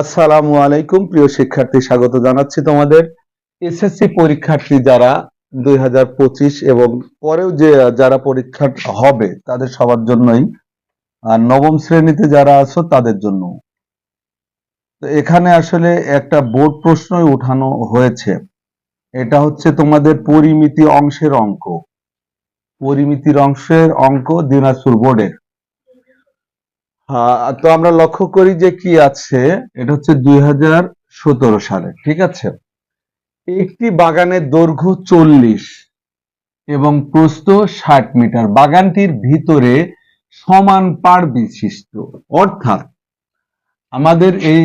আসসালামু আলাইকুম, প্রিয় শিক্ষার্থী, স্বাগত জানাচ্ছি তোমাদের এসএসসি পরীক্ষার্থী যারা দুই হাজার পঁচিশ এবং পরেও যে, যারা পরীক্ষা হবে তাদের সবার জন্যই, আর নবম শ্রেণীতে যারা আছো তাদের জন্য। তো এখানে আসলে একটা বোর্ড প্রশ্নই উঠানো হয়েছে। এটা হচ্ছে তোমাদের পরিমিতি অংশের অঙ্ক। পরিমিতির অংশের অঙ্ক দিনাজপুর বোর্ডের। তো আমরা লক্ষ্য করি যে কি আছে? এটা হচ্ছে দুই হাজার সতেরো সালে, ঠিক আছে? একটি বাগানের দৈর্ঘ্য চল্লিশ এবং প্রস্থ ষাট মিটার। বাগানটির ভিতরে সমান পাড় বিশিষ্ট। অর্থাৎ আমাদের এই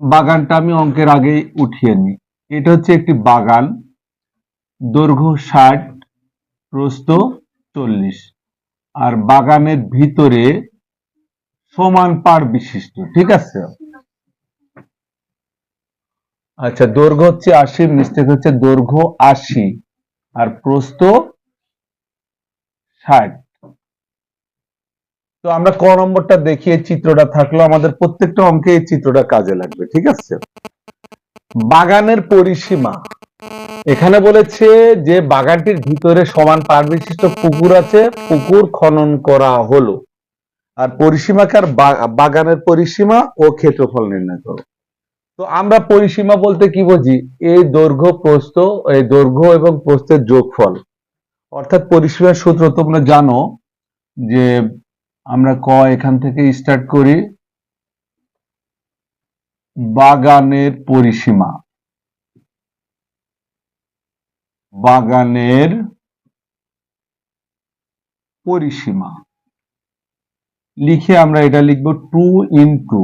বাগানটা আমি অঙ্কের আগেই উঠিয়ে নিই। এটা হচ্ছে একটি বাগান, দৈর্ঘ্য ষাট, প্রস্থ চল্লিশ। আর বাগানের ভিতরে সমান পাড় বিশিষ্ট, ঠিক আছে? আচ্ছা দৈর্ঘ্য হচ্ছে আশি, মিস্টেক হচ্ছে দৈর্ঘ্য আশি, আর প্রস্থ ষাট। তো আমরা ক নম্বরটা দেখি এই চিত্রটা থাকল, আমাদের প্রত্যেকটা অঙ্কে এই চিত্রটা কাজে লাগবে, ঠিক আছে? বাগানের পরিসীমা। এখানে বলেছে যে বাগানটির ভিতরে সমান পাড় বিশিষ্ট পুকুর আছে, পুকুর খনন করা হলো। আর পরিসীমাকার বাগানের পরিসীমা ও ক্ষেত্রফল নির্ণয় করো। তো আমরা পরিসীমা বলতে কি বুঝি? এই দৈর্ঘ্য প্রস্থ এই দৈর্ঘ্য এবং প্রস্থের যোগফল। অর্থাৎ পরিসীমার সূত্র তোমরা জানো যে আমরা ক এখান থেকে স্টার্ট করি, বাগানের পরিসীমা। বাগানের পরিসীমা। লিখে আমরা এটা লিখব টু ইন্টু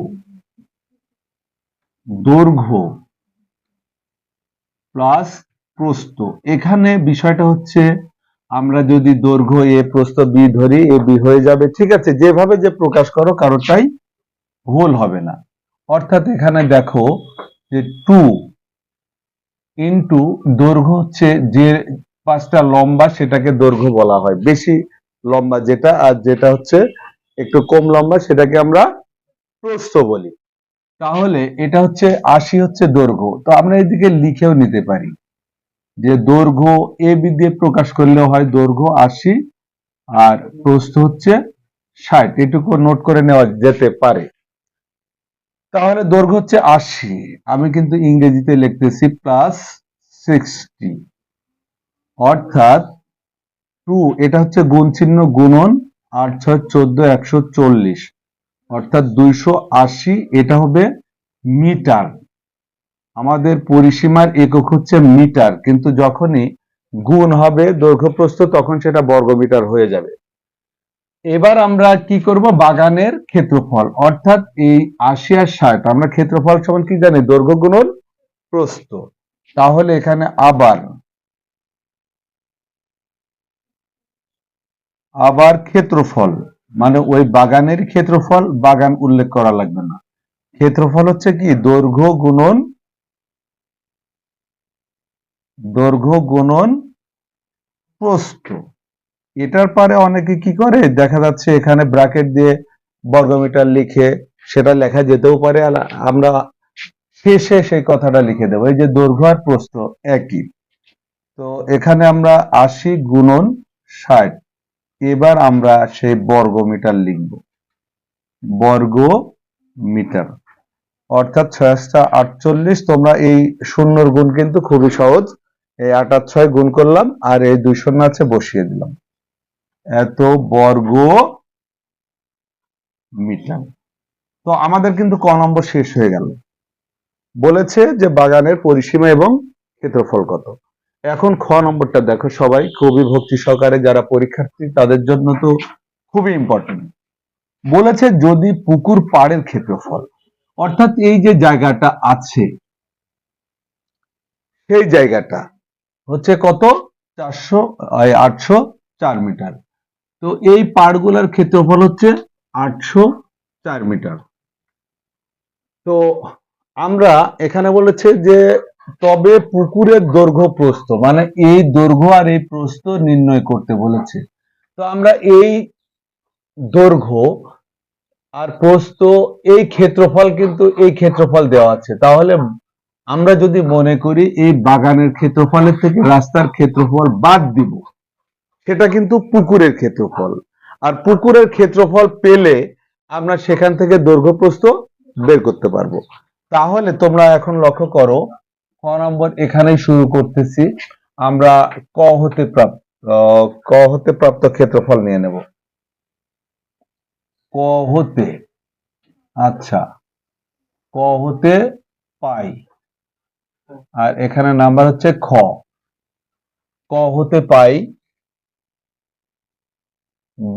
দৈর্ঘ্য প্লাস প্রস্থ। এখানে বিষয়টা হচ্ছে আমরা যদি দৈর্ঘ্য এ, প্রস্থ বি ধরি, এ বি হয়ে যাবে। ঠিক আছে, যেভাবে যে প্রকাশ করো কারোটাই ভুল হবে না। অর্থাৎ এখানে দেখো যে টু ইন্টু দৈর্ঘ্য হচ্ছে যে পাঁচটা লম্বা সেটাকে দৈর্ঘ্য বলা হয়। বেশি লম্বা যেটা আর যেটা হচ্ছে একটু কম লম্বা সেটাকে আমরা প্রস্থ বলি। তাহলে এটা হচ্ছে আশি হচ্ছে দৈর্ঘ্য। তো আমরা এদিকে লিখেও নিতে পারি যে দৈর্ঘ্য এ বি দিয়ে প্রকাশ করলেও হয় দৈর্ঘ্য আশি আর প্রস্থ হচ্ছে ষাট। এটুকু নোট করে নেওয়া যেতে পারে। তাহলে দৈর্ঘ্য হচ্ছে আশি। আমি কিন্তু ইংরেজিতে লিখতেছি প্লাস সিক্সটি। অর্থাৎ টু, এটা হচ্ছে গুণ চিহ্ন গুণন আট ছয় চোদ্দ একশো চল্লিশ। অর্থাৎ দুইশো আশি, এটা হবে মিটার। আমাদের পরিসীমার একক হচ্ছে মিটার, কিন্তু যখনই গুণ হবে দৈর্ঘ্য প্রস্থ তখন সেটা বর্গমিটার হয়ে যাবে। এবার আমরা কি করব? বাগানের ক্ষেত্রফল। অর্থাৎ এই আশি আর ষাট, আমরা ক্ষেত্রফল সমান কি জানি? দৈর্ঘ্য গুণন প্রস্থ। তাহলে এখানে আবার আবার ক্ষেত্রফল মানে ওই বাগানের ক্ষেত্রফল বাগান উল্লেখ করা লাগবে না। ক্ষেত্রফল হচ্ছে কি? দৈর্ঘ্য গুণন দৈর্ঘ্য গুণন প্রস্থ। এটার পরে অনেকে কি করে? দেখা যাচ্ছে এখানে ব্রাকেট দিয়ে বর্গমিটার লিখে সেটা লেখা যেতেও পারে আমরা শেষে সেই কথাটা লিখে দেবো। এই যে দৈর্ঘ্য আর প্রস্থ একই। তো এখানে আমরা আশি গুণন ষাট। এবার আমরা সেই বর্গ মিটার লিখব। বর্গ মিটার অর্থাৎ ছয়শটা আটচল্লিশ, তোমরা এই শূন্যর গুণ কিন্তু খুবই সহজ। এই আট আর ছয় গুণ করলাম, আর এই দুই শূন্য আছে, বসিয়ে দিলাম। এত বর্গ মিটার তো আমাদের কিন্তু ক নম্বর শেষ হয়ে গেল। বলেছে যে বাগানের পরিসীমা এবং ক্ষেত্রফল কত? এখন খ নম্বরটা দেখো সবাই, খুবই ভক্তি সহকারে যারা পরীক্ষার্থী, তাদের জন্য তো খুবই ইম্পর্টেন্ট বলেছে যদি পুকুর পাড়ের ক্ষেত্রফল অর্থাৎ এই যে জায়গাটা আছে, সেই জায়গাটা হচ্ছে কত? চারশো আটশো চার মিটার। তো এই পাড়গুলার ক্ষেত্রফল হচ্ছে আটশো চার মিটার। তো আমরা এখানে বলেছে যে তবে পুকুরের দৈর্ঘ্য প্রস্থ মানে এই দৈর্ঘ্য আর এই প্রস্থ নির্ণয় করতে বলেছে। তো আমরা এই দৈর্ঘ্য আর প্রস্থ, এই ক্ষেত্রফল কিন্তু এই ক্ষেত্রফল দেওয়া আছে। তাহলে আমরা যদি মনে করি এই বাগানের ক্ষেত্রফলের থেকে রাস্তার ক্ষেত্রফল বাদ দিব, সেটা কিন্তু পুকুরের ক্ষেত্রফল। আর পুকুরের ক্ষেত্রফল পেলে আমরা সেখান থেকে দৈর্ঘ্য প্রস্থ বের করতে পারব। তাহলে তোমরা এখন লক্ষ্য করো ক নম্বর এখানেই শুরু করতেছি। আমরা ক হতে প্রাপ্ত ক হতে প্রাপ্ত ক্ষেত্রফল নিয়ে নেব। ক হতে আচ্ছা ক হতে পাই। আর এখানে নাম্বার হচ্ছে খ। ক হতে পাই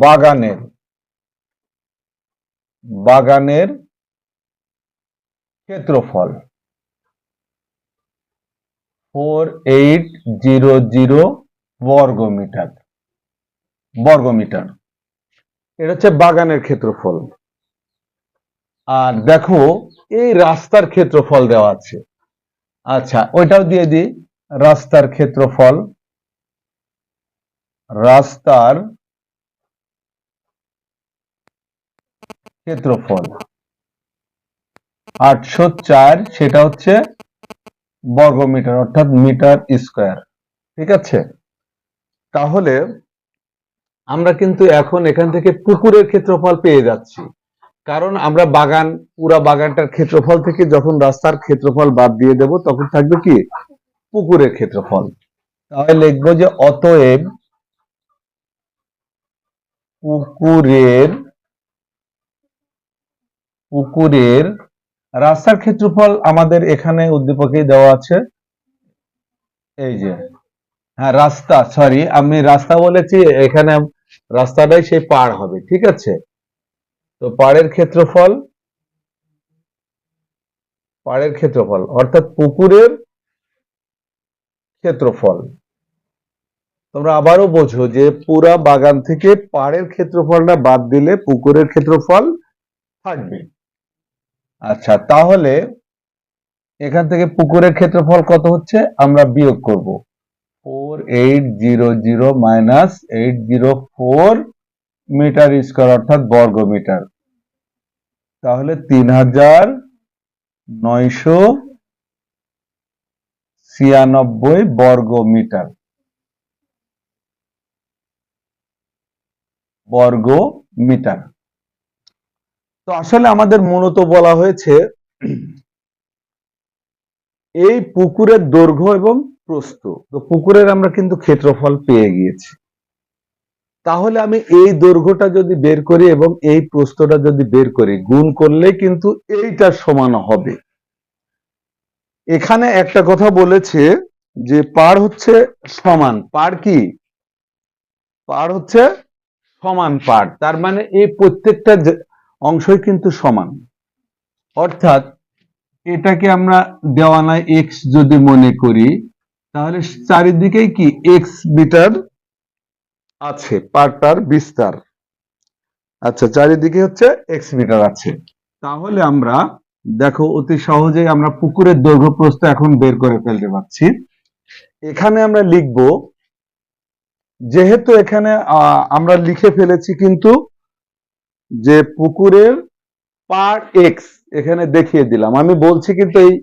বাগানের বাগানের ক্ষেত্রফল। ফোর এইট জিরো জিরো বর্গমিটার। বর্গমিটার। এটা হচ্ছে বাগানের ক্ষেত্রফল। আর দেখো, এই রাস্তার ক্ষেত্রফল দেওয়া আছে। আচ্ছা ওইটাও দিয়ে দিই। রাস্তার ক্ষেত্রফল। রাস্তার ক্ষেত্রফল। আটশো চার, সেটা হচ্ছে বর্গমিটার, অর্থাৎ মিটার স্কোয়ার। ঠিক আছে? তাহলে আমরা কিন্তু এখন এখান থেকে পুকুরের ক্ষেত্রফল পেয়ে যাচ্ছি। কারণ আমরা বাগান, পুরা বাগানটার ক্ষেত্রফল থেকে যখন রাস্তার ক্ষেত্রফল বাদ দিয়ে দেব, তখন থাকবে কি? পুকুরের ক্ষেত্রফল। তাহলে লিখব যে অতএব পুকুরের পুকুরের রাস্তার ক্ষেত্রফল আমাদের এখানে উদ্দীপকেই দেওয়া আছে। এই যে হ্যাঁ রাস্তা সরি আমি রাস্তা বলেছি, এখানে রাস্তাটাই সেই পার হবে, ঠিক আছে? তো পাড়ের ক্ষেত্রফল পাড়ের ক্ষেত্রফল, অর্থাৎ পুকুরের ক্ষেত্রফল। তোমরা আবারও বোঝো যে পুরা বাগান থেকে পাড়ের ক্ষেত্রফলটা বাদ দিলে পুকুরের ক্ষেত্রফল থাকবে। আচ্ছা তাহলে এখান থেকে পুকুরের ক্ষেত্রফল কত হচ্ছে? আমরা বিয়োগ করব। Four eight zero zero minus eight zero four metre square, অর্থাৎ বর্গ মিটার। তাহলে তিন হাজার নয়শো ছিয়ানব্বই বর্গ মিটার। বর্গ মিটার। তো আসলে আমাদের মূলত বলা হয়েছে, এই পুকুরের দৈর্ঘ্য এবং প্রস্থ। তো পুকুরের আমরা কিন্তু ক্ষেত্রফল পেয়ে গিয়েছি। তাহলে আমি এই দৈর্ঘ্যটা যদি বের করি এবং এই প্রস্থটা যদি বের করি, গুণ করলে কিন্তু এইটা সমান হবে। এখানে একটা কথা বলেছে যে পার হচ্ছে সমান। পার কি? পার হচ্ছে সমান পার তার মানে এই প্রত্যেকটা অংশই কিন্তু সমান। অর্থাৎ এটাকে আমরা দেওয়ানায় এক্স যদি মনে করি, তাহলে চারিদিকেই কি এক্স মিটার আছে পারটার বিস্তার। আচ্ছা চারিদিকে হচ্ছে এক্স মিটার আছে। তাহলে আমরা, দেখো, অতি সহজেই আমরা পুকুরের দৈর্ঘ্য প্রস্থ এখন বের করে ফেলতে পারছি। এখানে আমরা লিখব, যেহেতু এখানে আমরা লিখে ফেলেছি কিন্তু যে পুকুরের পার এক্স এখানে দেখিয়ে দিলাম। আমি বলছি কিন্তু এই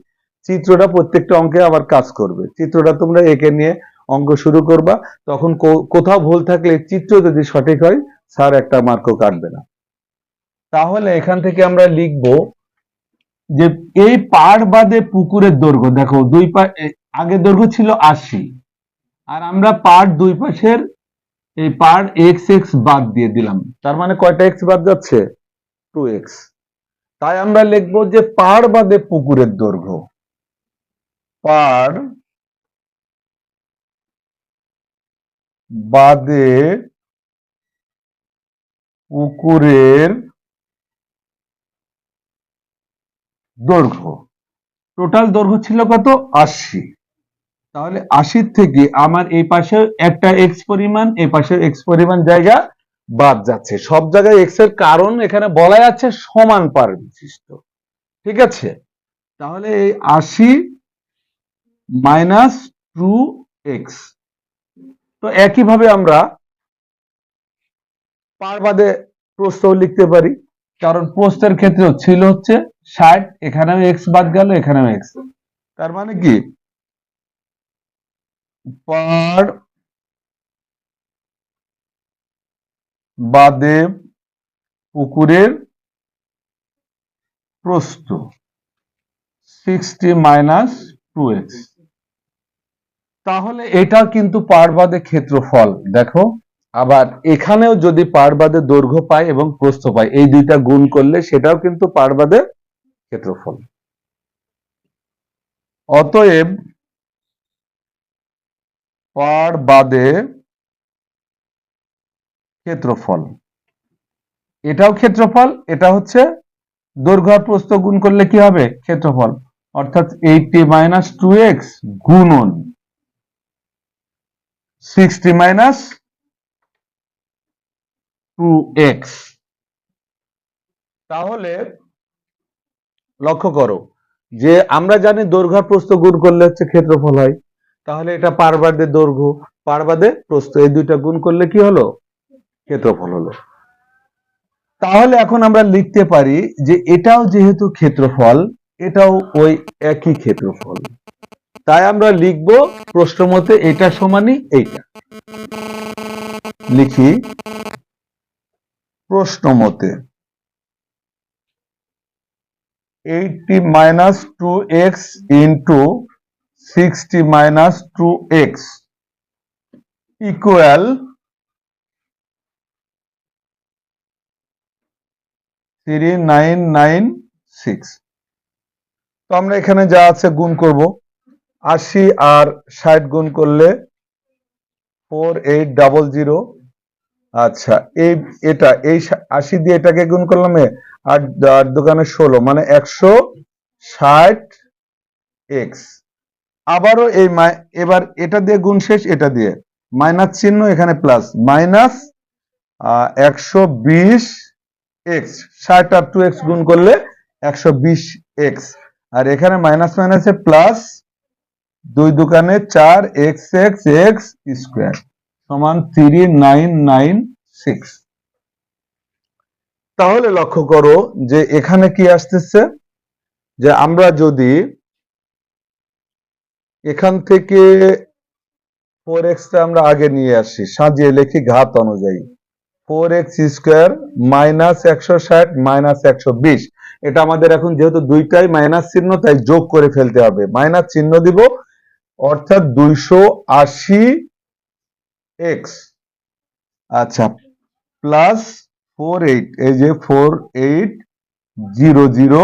চিত্রটা প্রত্যেকটা অঙ্কে আবার কাজ করবে। চিত্রটা তোমরা এঁকে নিয়ে অঙ্ক শুরু করবা। তখন কোথাও ভুল থাকলে চিত্র যদি সঠিক হয়, স্যার একটা মার্কও কাটবে না। তাহলে এখান থেকে আমরা লিখব যে এই পার বাদে পুকুরের দৈর্ঘ্য, দেখো দুই পা আগে দৈর্ঘ্য ছিল আশি, আর আমরা পার দুই পাশের এই পাড় এক্স এক্স বাদ দিয়ে দিলাম। তার মানে কয়টা এক্স বাদ যাচ্ছে? টু এক্স তাই আমরা লিখব যে পাড় বাদে পুকুরের দৈর্ঘ্য। পাড় বাদে পুকুরের দৈর্ঘ্য। টোটাল দৈর্ঘ্য ছিল কত? আশি। তাহলে আশির থেকে আমার এই পাশে একটা এক্স পরিমাণ, এই পাশে এক্স পরিমাণ জায়গা বাদ যাচ্ছে। সব জায়গায় এক্সের কারণ এখানে বলা যাচ্ছে সমান পার বিশিষ্ট। ঠিক আছে? তাহলে এই আশি মাইনাস টু এক্স তো একইভাবে আমরা পার বাদে প্রস্থ লিখতে পারি। কারণ প্রস্থের ক্ষেত্রেও ছিল হচ্ছে ষাট, এখানেও এক্স বাদ গেল, এখানেও এক্স তার মানে কি? পার বাদে পুকুরের প্রস্থ সিক্সটি মাইনাস টু তাহলে এটা কিন্তু পারবাদে ক্ষেত্রফল, দেখো। আবার এখানেও যদি পারবাদে দৈর্ঘ্য পায় এবং প্রস্থ পায় এই দুইটা গুণ করলে সেটাও কিন্তু পারবাদে ক্ষেত্রফল। অতএব পারবাদে ক্ষেত্রফল। এটাও ক্ষেত্রফল, এটা হচ্ছে দৈর্ঘ্য আর প্রস্থ গুণ করলে কি হবে? ক্ষেত্রফল। অর্থাৎ এইটটি মাইনাস টু এক্স গুণন। সিক্সটি মাইনাস টু এক্স তাহলে লক্ষ্য করো যে আমরা জানি দৈর্ঘ্য প্রস্থ গুণ করলে হচ্ছে ক্ষেত্রফল হয়। তাহলে এটা পারবাদে দৈর্ঘ্য, পারবাদে প্রস্থ, এই দুইটা গুণ করলে কি হলো? ক্ষেত্রফল হলো। তাহলে এখন আমরা লিখতে পারি যে এটাও যেহেতু ক্ষেত্রফল, এটাও ওই একই ক্ষেত্রফল। তাই আমরা লিখব প্রশ্ন মতে এটা সমানই এইটা। লিখি, প্রশ্ন মতে eighty minus two x into sixty minus two x equal three nine nine six তো আমরা এখানে যা আছে গুণ করব। আশি আর ষাট গুণ করলে ফোর এইট ডাবল জিরো আচ্ছা এই এটা, এই আশি দিয়ে এটাকে গুণ করলাম আট দোকানে ষোলো মানে একশো ষাট এক্স আবারও এই এবার এটা দিয়ে গুণ শেষ, এটা দিয়ে। মাইনাস চিহ্ন এখানে প্লাস মাইনাস একশো বিশ এক্স। টু এক্স গুণ করলে একশো বিশ এক্স। আর এখানে মাইনাস মাইনাসে প্লাস দুই দোকানে চার এক্স এক্স এক্স স্কোয়ার। সমান থ্রি নাইন নাইন সিক্স তাহলে লক্ষ্য করো যে এখানে কি আসতেছে? যে আমরা যদি এখান থেকে ফোর এক্সটা আমরা আগে নিয়ে আসি, সাজিয়ে লিখি ঘাত অনুযায়ী। ফোর এক্স স্কোয়ার মাইনাস একশো ষাট মাইনাস একশো বিশ। এটা আমাদের এখন যেহেতু দুইটাই মাইনাস চিহ্ন, তাই যোগ করে ফেলতে হবে। মাইনাস চিহ্ন দিব, অর্থাৎ দুইশো আশি এক্স আচ্ছা প্লাস ফোর এইট এই যে ফোর এইট জিরো জিরো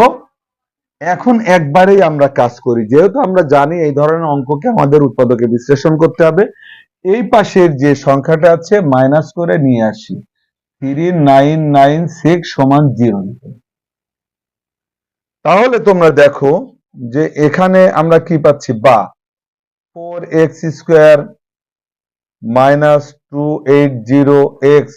এখন একবারেই আমরা কাজ করি। যেহেতু আমরা জানি এই ধরনের অঙ্ককে আমাদের উৎপাদকে বিশ্লেষণ করতে হবে, এই পাশের যে সংখ্যাটা আছে মাইনাস করে নিয়ে আসি। থ্রি নাইন নাইন সিক্স সমান জিরো তাহলে তোমরা দেখো যে এখানে আমরা কি পাচ্ছি? বা four x square minus two eight zero x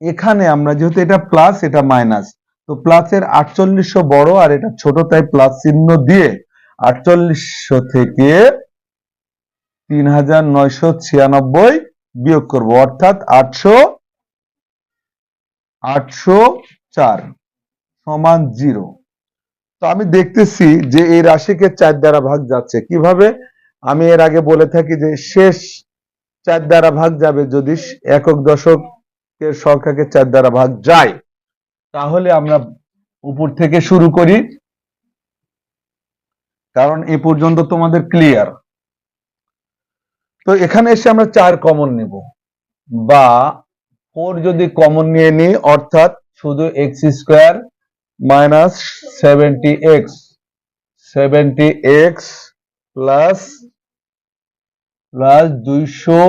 এখানে আমরা যেহেতু এটা প্লাস এটা মাইনাস তো প্লাসের আটচল্লিশশো বড় আর এটা ছোট, তাই প্লাস চিহ্ন দিয়ে আটচল্লিশশো থেকে তিন হাজার নয়শো ছিয়ানব্বই বিয়োগ করব, অর্থাৎ আটশো আটশো চার সমান জিরো। তো আমি দেখতেছি যে এই রাশিকে চার দ্বারা ভাগ যাচ্ছে। কীভাবে? আমি এর আগে বলে থাকি যে শেষ চার দ্বারা ভাগ যাবে যদি একক দশকের সংখ্যাকে চার দ্বারা ভাগ যায়। তাহলে আমরা উপর থেকে শুরু করি। কারণ এ পর্যন্ত তোমাদের ক্লিয়ার তো এখানে এসে আমরা চার কমন নিব। বা ফোর যদি কমন নিয়ে নিই, অর্থাৎ শুধু x square minus seventy x seventy x plus plus দুইশো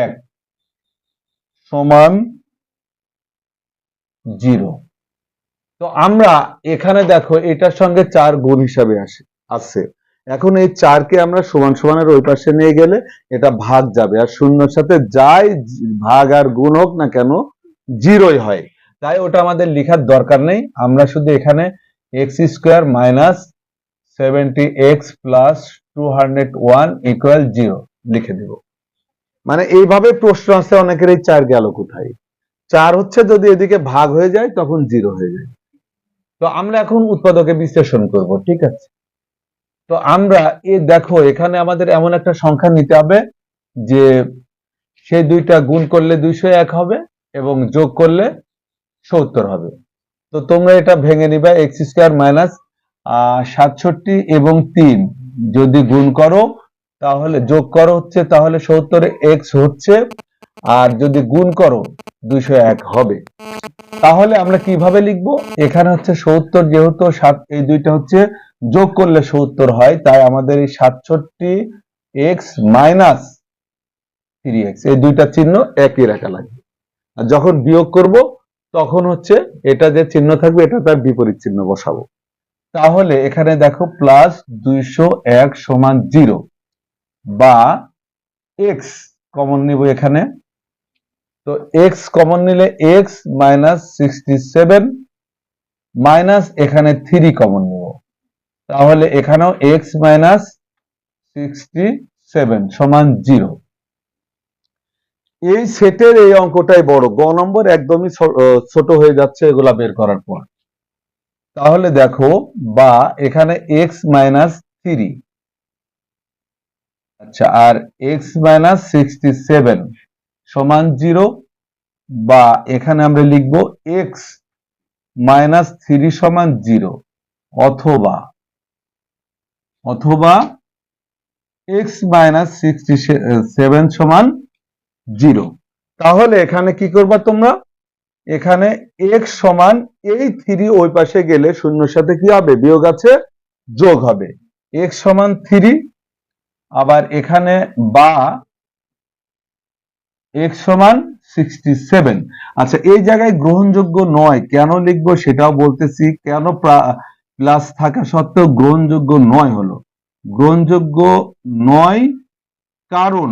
এক সমান জিরো তো আমরা এখানে দেখো এটার সঙ্গে চার গুণ হিসাবে আসে, আছে। এখন এই চারকে আমরা সমান সমানের ওই পাশে নিয়ে গেলে এটা ভাগ যাবে, আর শূন্যর সাথে যাই ভাগ আর গুণ হোক না কেন, জিরোই হয়। তাই ওটা আমাদের লিখার দরকার নেই, আমরা শুধু এখানে x square minus seventy x plus two hundred one equal zero লিখে দিব। মানে এইভাবে প্রশ্ন আছে অনেকের, এই চার গেল কোথায়? চার হচ্ছে যদি এদিকে ভাগ হয়ে যায়, তখন জিরো হয়ে যায়। তো আমরা এখন উৎপাদকে বিশ্লেষণ করব, ঠিক আছে? তো আমরা এ দেখো, এখানে আমাদের এমন একটা সংখ্যা নিতে হবে যে সেই দুইটা গুণ করলে দুইশো এক হবে এবং যোগ করলে সত্তর হবে। তো তোমরা এটা ভেঙে নিবে, এক্স স্কোয়ার মাইনাস সাতষট্টি এবং তিন। যদি গুণ করো, তাহলে যোগ করো হচ্ছে, তাহলে সত্তরে এক্স হচ্ছে আর যদি গুণ করো, দুইশো এক হবে। তাহলে আমরা কীভাবে লিখব? এখানে হচ্ছে সত্তর যেহেতু, সাত, এই দুইটা হচ্ছে যোগ করলে সত্তর হয়, তাই আমাদের এই সাতষট্টি এক্স মাইনাস থ্রি এক্স এই দুইটা চিহ্ন একই রাখা লাগবে। আর যখন বিয়োগ করব, তখন হচ্ছে এটা যে চিহ্ন থাকবে, এটা তার বিপরীত চিহ্ন বসাবো। তাহলে এখানে দেখো প্লাস দুইশো এক সমান জিরো বা এক্স কমন নিব এখানে। তো এক্স কমন নিলে x minus sixty seven minus এখানে থ্রি কমন নিব। তাহলে এখানেও এক্স মাইনাস সিক্সটি সেভেন সমান জিরো এই সেটের এই অঙ্কটাই বড়। গ নম্বর একদমই ছোট হয়ে যাচ্ছে এগুলা বের করার পর। তাহলে দেখো, বা এখানে এক্স মাইনাস থ্রি আচ্ছা আর এক্স মাইনাস সিক্সটি সেভেন সমান জিরো, বা এখানে আমরা লিখব এক্স মাইনাস থ্রি সমান জিরো, অথবা অথবা এক্স মাইনাস সিক্সটি সেভেন সমান জিরো। তাহলে এখানে কি করবা তোমরা? এখানে এক্স সমান এই থ্রি ওই পাশে গেলে শূন্যর সাথে কি হবে? বিয়োগ আছে, যোগ হবে। এক্স সমান থ্রি আবার এখানে বা এক্স সমান সিক্সটি সেভেন। আচ্ছা এই জায়গায় গ্রহণযোগ্য নয়, কেন লিখব সেটাও বলতেছি, কেন প্লাস থাকা সত্ত্বেও গ্রহণযোগ্য নয় হলো। গ্রহণযোগ্য নয় কারণ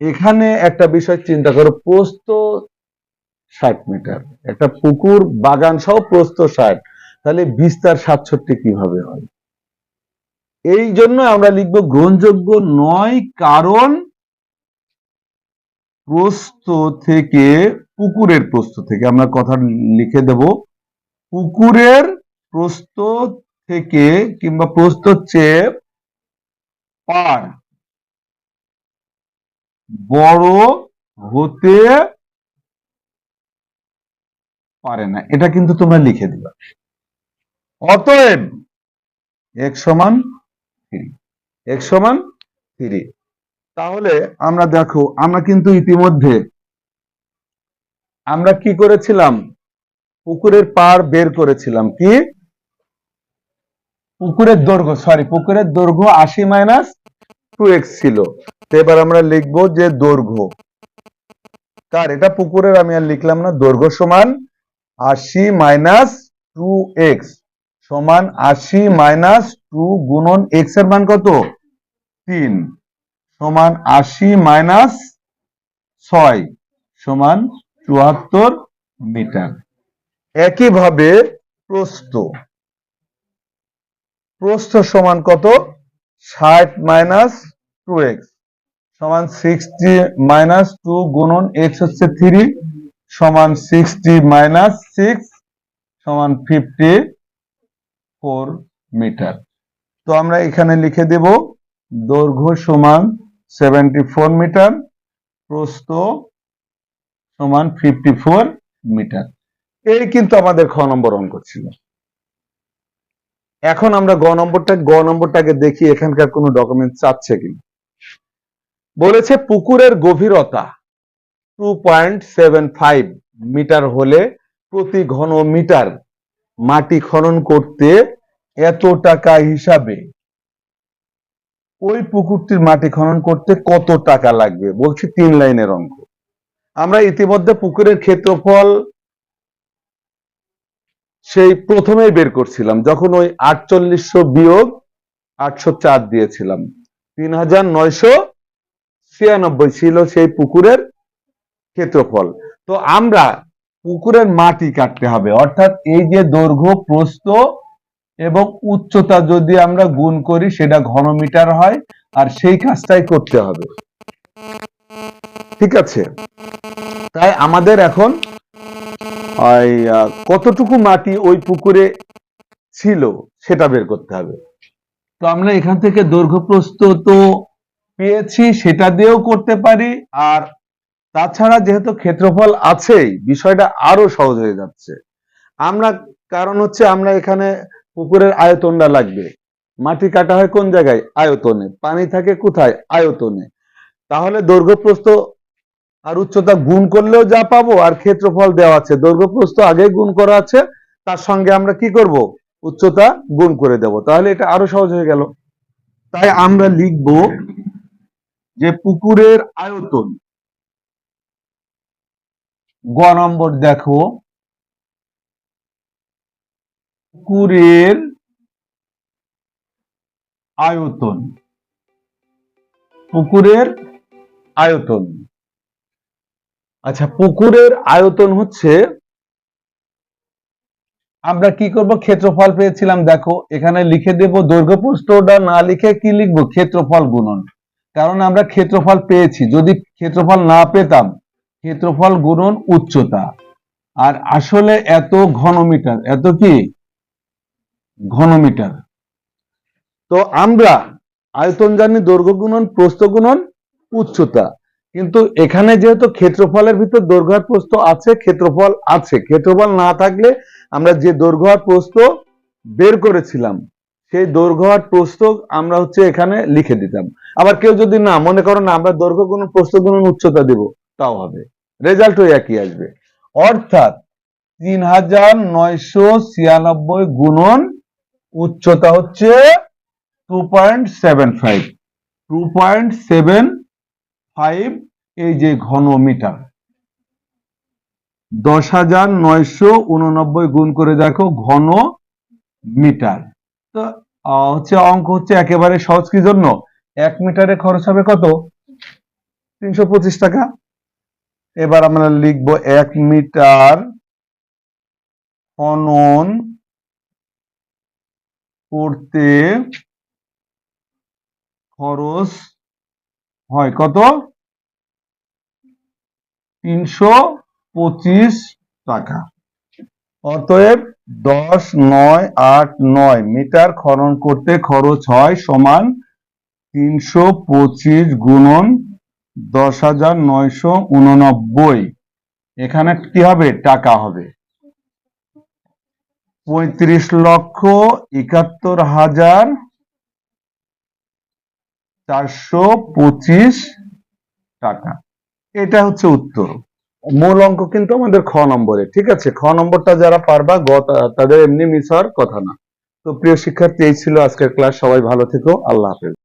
এখানে একটা বিষয় চিন্তা করো, প্রস্থ ষাট মিটার, একটা পুকুর, বাগান সহ প্রস্থ ষাট, তাহলে বিস্তার সাতষট্টি কীভাবে হয়? এই জন্য আমরা লিখব গ্রহণযোগ্য নয় কারণ প্রস্থ থেকে পুকুরের প্রস্থ থেকে, আমরা কথা লিখে দেব। পুকুরের প্রস্থ থেকে কিংবা প্রস্থ চেয়ে পার। বড় হতে পারে না। এটা কিন্তু তোমরা লিখে দিবা। অতএব এক সমান থ্রি এক সমান থ্রি তাহলে আমরা দেখো, আমরা কিন্তু ইতিমধ্যে আমরা কি করেছিলাম? পুকুরের পার বের করেছিলাম। কি? পুকুরের দৈর্ঘ্য সরি পুকুরের দৈর্ঘ্য আশি মাইনাস টু এক্স ছিল। এবার আমরা লিখব যে দৈর্ঘ্য। কার? এটা পুকুরের, আমি আর লিখলাম না। দৈর্ঘ্য সমান আশি মাইনাস টু এক্স সমান আশি মাইনাস টু গুণন এক্সের মান কত? তিন। সমান আশি মাইনাস ছয় সমান চুয়াত্তর মিটার। একইভাবে প্রস্থ। প্রস্থ সমান কত? ষাট মাইনাস টু এক্স সমান সিক্সটি মাইনাস টু গুণন এক্স হচ্ছে থ্রি সমান সিক্সটি মাইনাস সিক্স সমান ফিফটি ফোর মিটার। তো আমরা এখানে লিখে দেব দৈর্ঘ্য সমান সেভেন্টি ফোর মিটার প্রস্থ সমান ফিফটি ফোর মিটার এই কিন্তু আমাদের খ নম্বর অঙ্ক ছিল। এখন আমরা গ নম্বরটা, গ নম্বরটাকে দেখি এখানকার কোনো ডকুমেন্ট চাচ্ছে কিনা বলেছে পুকুরের গভীরতা two point seven five metre হলে প্রতি ঘন মিটার মাটি খনন করতে এত টাকা হিসাবে ওই পুকুরটির মাটি খনন করতে কত টাকা লাগবে? বলছি তিন লাইনের অঙ্ক। আমরা ইতিমধ্যে পুকুরের ক্ষেত্রফল সেই প্রথমেই বের করছিলাম, যখন ওই আটচল্লিশশো বিয়োগ আটশো চার দিয়েছিলাম। তিন হাজার নয়শো ছিয়ানব্বই ছিল সেই পুকুরের ক্ষেত্রফল। তো আমরা পুকুরের মাটি কাটতে হবে, অর্থাৎ এই যে দৈর্ঘ্য, প্রস্থ এবং উচ্চতা যদি আমরা গুণ করি, সেটা ঘনমিটার হয়, আর সেই কাজটাই করতে হবে। ঠিক আছে? তাই আমাদের এখন কতটুকু মাটি ওই পুকুরে ছিল সেটা বের করতে হবে। তো আমরা এখান থেকে দৈর্ঘ্য প্রস্থ তো পেয়েছি, সেটা দিয়েও করতে পারি, আর তাছাড়া যেহেতু ক্ষেত্রফল আছেই, বিষয়টা আরও সহজ হয়ে যাচ্ছে। আমরা, কারণ হচ্ছে আমরা এখানে পুকুরের আয়তনটা লাগবে। মাটি কাটা হয় কোন জায়গায়? আয়তনে। পানি থাকে কোথায়? আয়তনে। তাহলে দৈর্ঘ্য প্রস্থ আর উচ্চতা গুণ করলেও যা পাবো আর ক্ষেত্রফল দেওয়া আছে। দৈর্ঘ্য প্রস্থ আগে গুণ করা আছে, তার সঙ্গে আমরা কি করব? উচ্চতা গুণ করে দেব। তাহলে এটা আরও সহজ হয়ে গেল। তাই আমরা লিখব যে পুকুরের আয়তন, গ নম্বর দেখো। পুকুরের আয়তন। পুকুরের আয়তন। আচ্ছা পুকুরের আয়তন হচ্ছে, আমরা কি করব? ক্ষেত্রফল পেয়েছিলাম, দেখো, এখানে লিখে দেব দৈর্ঘ্য প্রস্থটা, না লিখে কি লিখব? ক্ষেত্রফল গুণন। কারণ আমরা ক্ষেত্রফল পেয়েছি, যদি ক্ষেত্রফল না পেতাম, ক্ষেত্রফল গুণন উচ্চতা। আর আসলে এত ঘনমিটার, এত কি? ঘনমিটার। তো আমরা আয়তন জানি দৈর্ঘ্য গুণন, প্রস্থ গুণন, উচ্চতা। কিন্তু এখানে যেহেতু ক্ষেত্রফলের ভিতর দৈর্ঘ্য আর প্রস্থ আছে, ক্ষেত্রফল আছে। ক্ষেত্রফল না থাকলে আমরা যে দৈর্ঘ্য আর প্রস্থ বের করেছিলাম, সেই দৈর্ঘ্য আর প্রস্থ আমরা হচ্ছে এখানে লিখে দিতাম। আবার কেউ যদি না, মনে করো না, আমরা দৈর্ঘ্য গুণন, প্রস্থ গুণন, উচ্চতা দেব, তাও হবে। রেজাল্ট ওই একই আসবে। অর্থাৎ তিন হাজার নয়শো ছিয়ানব্বই গুণন উচ্চতা হচ্ছে two point seven five two point seven five এই যে ঘন মিটার। দশ হাজার নয়শো উননব্বই গুণ করে দেখো ঘন মিটার। তো হচ্ছে অঙ্ক হচ্ছে একেবারে সহজ কি জন্য? এক মিটারে খরচ হবে কত? তিনশো পঁচিশ টাকা। এবার আমরা লিখব এক মিটার খনন করতে খরচ হয় কত? তিনশো পঁচিশ টাকা। অতএব দশ, নয়, আট, নয় মিটার খনন করতে খরচ হয় সমান তিনশো পঁচিশ গুণন দশ হাজার নয়শো উননব্বই। এখানে কি হবে? টাকা হবে। পঁয়ত্রিশ লক্ষ একাত্তর হাজার চারশো পঁচিশ টাকা। এটা হচ্ছে উত্তর। মূল অঙ্ক কিন্তু আমাদের খ নম্বরে, ঠিক আছে? খ নম্বরটা যারা পারবা, গ তাদের এমনি মিস হওয়ার কথা না। তো প্রিয় শিক্ষার্থী, এই ছিল আজকের ক্লাস। সবাই ভালো থেকো। আল্লাহ হাফেজ।